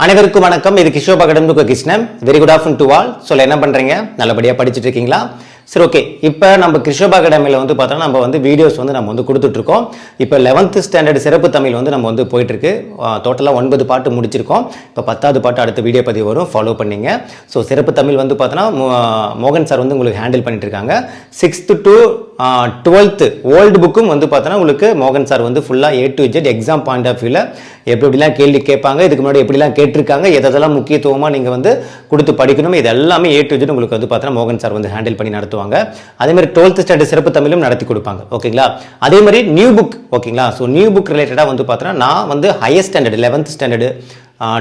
அனைவருக்கும் வணக்கம். இது Kishore Pagadam Krishnan. Very good afternoon to all சொல்ல என்ன பண்றீங்க? நல்லபடியா படிச்சுட்டு இருக்கீங்களா? சரி ஓகே இப்போ நம்ம கிருஷ்ணபா அகாடமியில் வந்து பார்த்தோன்னா நம்ம வந்து வீடியோஸ் வந்து நம்ம வந்து கொடுத்துட்ருக்கோம். இப்போ லெவன்த்து ஸ்டாண்டர்ட் சிறப்பு தமிழ் வந்து நம்ம வந்து போயிட்டுருக்கு டோட்டலாக ஒன்பது பாட்டு முடிச்சிருக்கோம். இப்போ பத்தாவது பாட்டு அடுத்த வீடியோ பதிவு வரும். ஃபாலோ பண்ணிங்க. ஸோ சிறப்பு தமிழ் வந்து பார்த்தோன்னா மோகன் சார் வந்து உங்களுக்கு ஹேண்டில் பண்ணிட்டு இருக்காங்க சிக்ஸ்த்து டு டுவெல்த்து ஓல்டு புக்கும் வந்து பார்த்தோன்னா உங்களுக்கு மோகன் சார் வந்து ஃபுல்லாக A to Z exam point of வியூவில் எப்படி எப்படிலாம் கேள்வி கேட்பாங்க இதுக்கு முன்னாடி எப்படிலாம் கேட்டிருக்காங்க எதெல்லாம் முக்கியத்துவமாக நீங்கள் வந்து கொடுத்து படிக்கணும் இது எல்லாமே ஏ டு ஜெட் உங்களுக்கு வந்து பார்த்தோன்னா மோகன் சார் வந்து ஹேண்டில் பண்ணி நடத்துவாங்க. அதே மாதிரி டுவெல்த் ஸ்டாண்டர்ட் சிறப்பு தமிழும் நடத்தி கொடுப்பாங்க. ஓகேங்களா? அதே மாதிரி நியூ புக் ஓகேங்களா? ஸோ நியூ புக் ரிலேட்டடாக வந்து பார்த்தோன்னா நான் வந்து higher standard eleventh standard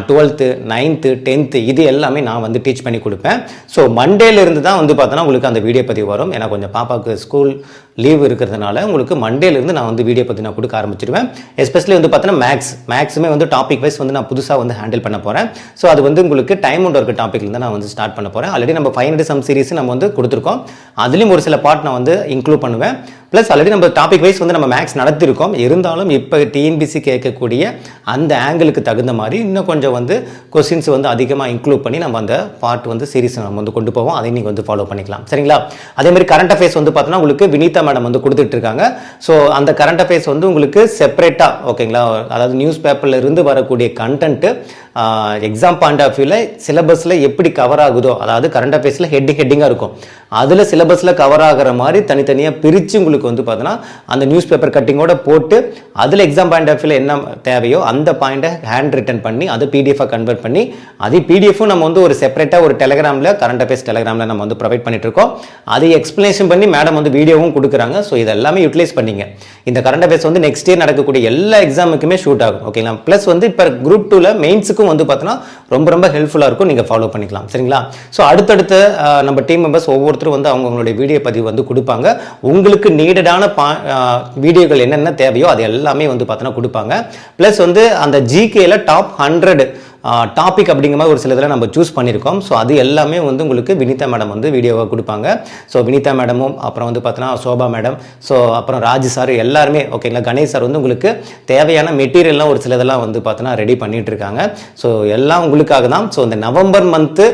twelfth ninth tenth இது எல்லாமே நான் வந்து டீச் பண்ணி கொடுப்பேன். ஸோ மண்டேலேருந்து தான் வந்து பார்த்தோன்னா உங்களுக்கு அந்த வீடியோ பதிவு வரும். ஏன்னா கொஞ்சம் பாப்பாவுக்கு ஸ்கூல் லீவ் இருக்கிறதுனால உங்களுக்கு மண்டேலேருந்து நான் வந்து வீடியோ பற்றி நான் கொடுக்க ஆரம்பிச்சிடுவேன் எஸ்பெஷலி வந்து பார்த்தோன்னா மேக்ஸ் மேக்ஸுமே வந்து டாபிக் வைஸ் வந்து நான் புதுசாக வந்து ஹேண்டில் பண்ண போகிறேன் ஸோ அது வந்து உங்களுக்கு டைம் ஒன்று இருக்க டாப்பிக்லேருந்து நான் வந்து ஸ்டார்ட் பண்ண போகிறேன் ஆல்ரெடி நம்ம ஃபைவ் ஹண்ட்ரட் சம் சீரிஸ் நம்ம வந்து கொடுத்துருக்கோம். அதுலேயும் ஒரு சில பார்ட் நான் வந்து இன்க்ளூட் பண்ணுவேன். ப்ளஸ் ஆல்ரெடி நம்ம டாபிக் வைஸ் வந்து நம்ம மேக்ஸ் நடத்திருக்கோம். இருந்தாலும் இப்போ டிஎன்பிசி கேட்கக்கூடிய அந்த ஆங்கிளுக்கு தகுந்த மாதிரி இன்னும் கொஞ்சம் வந்து கொஸ்டின்ஸ் வந்து அதிகமாக இன்க்ளூட் பண்ணி நம்ம அந்த பார்ட் வந்து சீரிஸ் நம்ம வந்து கொண்டு போவோம். அதை நீங்கள் வந்து ஃபாலோ பண்ணிக்கலாம். சரிங்களா? அதே மாதிரி கரண்ட் அஃபேர்ஸ் வந்து பார்த்தோன்னா உங்களுக்கு வினிதா மேடம் வந்து கொடுத்துட்டு இருக்காங்க ஸோ அந்த கரண்ட் அஃபேர்ஸ் வந்து உங்களுக்கு செப்பரேட்டாக ஓகேங்களா அதாவது நியூஸ் பேப்பரில் இருந்து வரக்கூடிய கண்டென்ட்டு எக்ஸாம் பாயிண்ட் ஆஃப் வியூவில் சிலபஸில் எப்படி கவர் ஆகுதோ அதாவது கரண்ட் அஃபேர்ஸில் ஹெட்டிங் ஹெட்டிங்காக இருக்கும். அதில் சிலபஸில் கவர் ஆகிற மாதிரி தனித்தனியாக பிரித்து உங்களுக்கு வந்து பார்த்தோன்னா அந்த நியூஸ் பேப்பர் கட்டிங்கோட போட்டு அதில் எக்ஸாம் பாயிண்ட் ஆஃப் வியூவில் என்ன தேவையோ அந்த பாயிண்ட்டை ஹேண்ட் ரிட்டன் பண்ணி அதை பிடிஎஃபாக கன்வெர்ட் பண்ணி அதே பிடிஎஃப்பும் நம்ம வந்து ஒரு செப்பரேட்டாக ஒரு டெலகிராமில் கரண்ட் அஃபேர்ஸ் டெலகிராமில் நம்ம வந்து ப்ரொவைட் பண்ணிட்டு இருக்கோம் அதை எக்ஸ்பிளனேஷன் பண்ணி மேடம் வந்து வீடியோவும் கொடுக்குறாங்க. ஸோ இது எல்லாமே யூட்டிலைஸ் பண்ணீங்க. இந்த கரண்ட் அஃபேர்ஸ் வந்து நெக்ஸ்ட் இயர் நடக்கக்கூடிய எல்லா எக்ஸாமுக்குமே ஷூட் ஆகும். ஓகேங்களா ப்ளஸ் வந்து இப்போ குரூப் டூவில் மெயின்ஸுக்கும் வந்து பார்த்தோன்னா ரொம்ப ரொம்ப ஹெல்ப்ஃபுல்லாக இருக்கும். நீங்கள் ஃபாலோ பண்ணிக்கலாம். சரிங்களா? ஸோ அடுத்தடுத்த நம்ம டீம் மெம்பர்ஸ் ஒவ்வொருத்தரும் வந்து அவங்களுடைய வீடியோ பதிவு வந்து கொடுப்பாங்க. உங்களுக்கு நீடடான பா வீடியோக்கள் என்னென்ன தேவையோ அது எல்லாமே வந்து பார்த்தோன்னா கொடுப்பாங்க. ப்ளஸ் வந்து அந்த ஜிகேயில் டாப் ஹண்ட்ரட் டாபிக் அப்படிங்கிற மாதிரி ஒரு சில இதில் நம்ம சூஸ் பண்ணியிருக்கோம். ஸோ அது எல்லாமே வந்து உங்களுக்கு வினிதா மேடம் வந்து வீடியோவாக கொடுப்பாங்க. ஸோ வினிதா மேடமும் அப்புறம் வந்து பார்த்தோன்னா சோபா மேடம் ஸோ அப்புறம் ராஜ் சார் எல்லாருமே ஓகேங்களா கணேஷ் சார் வந்து உங்களுக்கு தேவையான மெட்டீரியல்லாம் ஒரு சில இதெல்லாம் வந்து பார்த்தோன்னா ரெடி பண்ணிகிட்ருக்காங்க இருக்காங்க. ஸோ எல்லாம் உங்களுக்காக தான் ஸோ இந்த நவம்பர் மந்த்து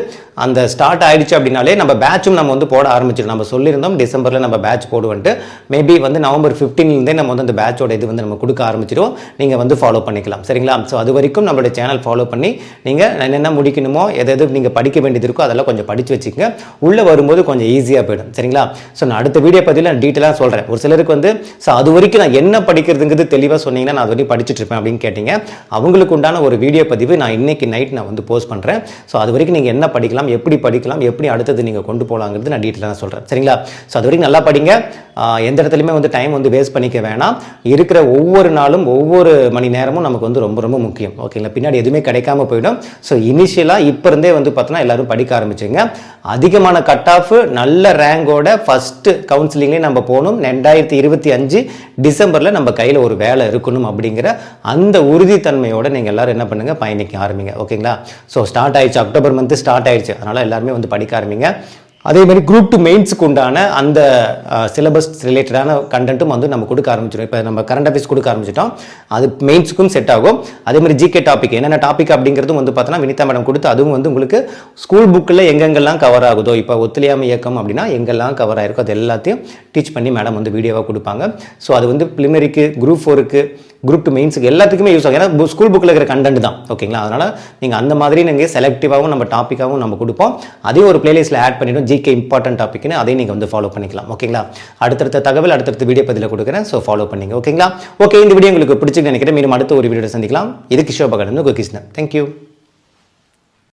அந்த ஸ்டார்ட் ஆயிடுச்சு அப்படின்னாலே நம்ம பேட்சும் நம்ம வந்து போட ஆரம்பிச்சிடும். நம்ம சொல்லியிருந்தோம் டிசம்பரில் நம்ம பேட்ச் போடுவோன்ட்டு. மேபி வந்து நவம்பர் ஃபிஃப்டீன்லேருந்தே நம்ம வந்து அந்த பேட்சோட இது வந்து நம்ம கொடுக்க ஆரம்பிச்சிடும் நீங்கள் வந்து ஃபாலோ பண்ணிக்கலாம். சரிங்களா? ஸோ அது வரைக்கும் நம்மளுடைய சேனல் ஃபாலோ பண்ணி நீங்கள் என்னென்ன முடிக்கணுமோ எது எது நீங்கள் படிக்க வேண்டியது இருக்கோ அதெல்லாம் கொஞ்சம் படித்து வச்சுக்கோங்க. உள்ளே வரும்போது கொஞ்சம் ஈஸியாக போயிடும். சரிங்களா? ஸோ நான் அடுத்த வீடியோ பதிவில் நான் டீட்டெயிலாக சொல்கிறேன் ஒரு சிலருக்கு வந்து ஸோ அது வரைக்கும் நான் என்ன படிக்கிறதுங்கிறது தெளிவாக சொன்னீங்கன்னா நான் அது வரைக்கும் படிச்சுட்டு இருப்பேன் அப்படின்னு கேட்டீங்க. அவங்களுக்கு உண்டான ஒரு வீடியோ பதிவு நான் இன்னைக்கு நைட் நான் வந்து போஸ்ட் பண்ணுறேன் ஸோ அது வரைக்கும் நீங்கள் என்ன படிக்கலாம் எப்படி படிக்கலாம் எப்படி அடுத்தது நீங்கள் கொண்டு போகலாங்கிறது நான் டீட்டெயிலாக சொல்கிறேன் சரிங்களா? ஸோ அது வரைக்கும் நல்லா படிங்க. எந்த இடத்துலையுமே வந்து டைம் வந்து வேஸ்ட் பண்ணிக்க வேணாம். இருக்கிற ஒவ்வொரு நாளும் ஒவ்வொரு மணி நேரமும் நமக்கு வந்து ரொம்ப ரொம்ப முக்கியம். ஓகேங்களா பின்னாடி எதுவுமே கிடைக்காம போயிடும். ஸோ இனிஷியலாக இப்போ இருந்தே வந்து பார்த்தோன்னா எல்லாரும் படிக்க ஆரம்பிச்சுங்க அதிகமான கட் ஆஃப் நல்ல ரேங்கோட ஃபஸ்ட்டு கவுன்சிலிங்லேயே நம்ம போகணும். ரெண்டாயிரத்தி இருபத்தி அஞ்சு டிசம்பரில் நம்ம கையில் ஒரு வேலை இருக்கணும் அப்படிங்கிற அந்த உறுதித்தன்மையோட நீங்கள் எல்லோரும் என்ன பண்ணுங்க? பயணிக்க ஆரம்பிங்க. ஓகேங்களா ஸோ ஸ்டார்ட் ஆயிடுச்சு. அக்டோபர் மந்த் ஸ்டார்ட் ஆயிடுச்சு. அதனால் எல்லாருமே வந்து படிக்க ஆரம்பிங்க. அதே மாதிரி குரூப் டூ மெயின்ஸுக்கு உண்டான அந்த சிலபஸ் ரிலேட்டடான கண்டென்ட்டும் வந்து நம்ம கொடுக்க ஆரம்பிச்சிடும் இப்போ நம்ம கரண்ட் அஃபேர்ஸ் கொடுக்க ஆரம்பிச்சிட்டோம். அது மெயின்ஸுக்கும் செட் ஆகும். அதே மாதிரி ஜிகே டாபிக் என்னென்ன டாபிக் அப்படிங்கிறதும் வந்து பார்த்தோன்னா வினிதா மேடம் கொடுத்து அதுவும் வந்து உங்களுக்கு ஸ்கூல் புக்கில் எங்கெங்கெல்லாம் கவர் ஆகுதோ இப்போ ஒத்துழையாமை இயக்கம் அப்படின்னா எங்கெல்லாம் கவர் ஆயிருக்கோ அது எல்லாத்தையும் டீச் பண்ணி மேடம் வந்து வீடியோவாக கொடுப்பாங்க. ஸோ அது வந்து பிலிமரிக்கு குரூப் ஃபோருக்கு குரூப் டூ மெயின்ஸுக்கு எல்லாத்துக்குமே யூஸ் ஆகும். ஏன்னா ஸ்கூல் புக்கில் இருக்கிற கண்டென்ட் தான். ஓகேங்களா அதனால் நீங்கள் அந்த மாதிரி நீங்கள் செலக்டிவாகவும் நம்ம டாப்பிக்காகவும் நம்ம கொடுப்போம். அதையும் ஒரு பிளேலிஸ்ட்டில் ஆட் பண்ணிவிடும் ஜிகே இம்பார்ட்டன்ட் டாப்பிக்னு அதையும் நீங்கள் வந்து ஃபாலோ பண்ணிக்கலாம். ஓகேங்களா அடுத்தடுத்த தகவல் அடுத்தடுத்த வீடியோ பதிலில் கொடுக்குறேன். ஸோ ஃபாலோ பண்ணிங்க. ஓகேங்களா ஓகே இந்த வீடியோ உங்களுக்கு பிடிச்சிருக்கு நினைக்கிறேன். மீண்டும் அடுத்த ஒரு வீடியோ சந்திக்கலாம். இது கிஷோபகடன் கிருஷ்ணன் தேங்க்யூ